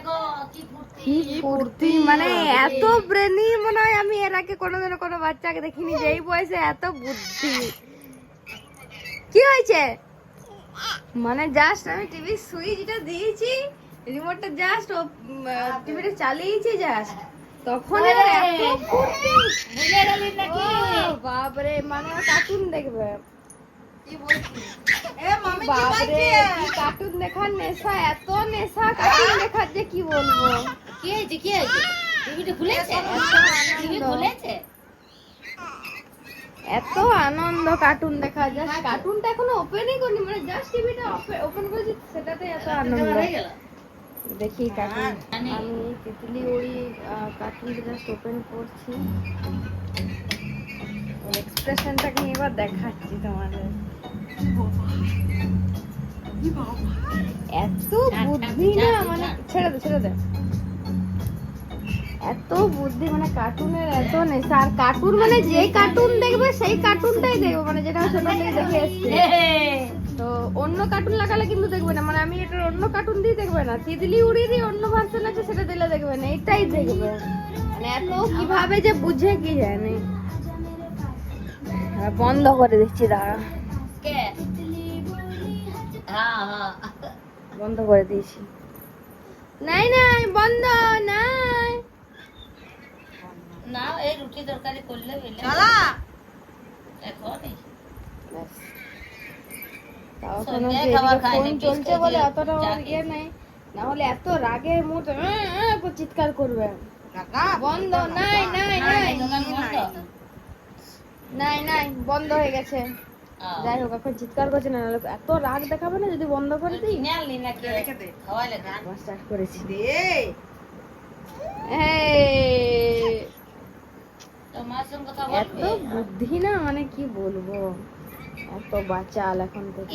দেখো কি ফুর্তি। মানে এত ব্রেনি মনে হয় আমি এর আগে কোনোদিনও কোনো বাচ্চাকে দেখিনি যে এই বয়সে এত বুদ্ধি। কি হয়েছে? মানে জাস্ট আমি টিভি সুইচটা দিয়েছি রিমোটটা জাস্ট টিভিটা চালিয়েছি জাস্ট তখন বাপরে মানে কার্টুন দেখবে। কার্টুন দেখার নেশা এত নেশা কার্টুন দেখার যে কি বলব? কি হয়েছে কি হয়েছে? টিভিটা খুলেছে? টিভি খুলেছে? এত আনন্দ কার্টুন দেখা জাস্ট কার্টুনটা এখনও ওপেনই করিনি মানে জাস্ট টিভিটা ওপেন করেছি সেটাতে এত আনন্দ। দেখি কার্টুন আমি তিতলি ওই কার্টুনটা জাস্ট ওপেন করছি। এক্সপ্রেশনটাকে এবার দেখাচ্ছি তোমাদের। এত বুদ্ধি না মানে ছেড়ে দে ছেড়ে দে। এত বুদ্ধি মানে কার্টুনের এত নেশা। আর কার্টুন মানে যে কার্টুন দেখবে সেই কার্টুনটাই দেখবে মানে যেটা ছোট থেকে দেখে এসছে। তো অন্য কার্টুন লাগালে কিন্তু দেখবে না মানে আমি এটার অন্য কার্টুন দিয়ে দেখবে না। তিতলি উড়িরই অন্য ভার্সন আছে সেটা দিলে দেখবে না এটাই দেখবে। মানে এত কীভাবে যে বুঝে কি জানি। বন্ধ করে দিচ্ছি দাঁড়া। হ্যাঁ হ্যাঁ। বন্ধ করে দিয়েছি। নাই নাই বন্ধ নাই। না এই রুটি তরকারি করলে এখন ফোন চলছে বলে অতটা ইয়ে নেই। না হলে এত রাগে মুড চিৎকার করবে। বন্ধ নাই নাই নাই। নাই নাই বন্ধ হয়ে গেছে। যাই হোক এখন চিৎকার করছে না এত রাগ দেখাবে না যদি বন্ধ করে দিই। স্টার্ট করেছি। এই, তোমার সঙ্গে কথা এত বুদ্ধি না মানে কি বলব? এত বাচাল এখন থেকে।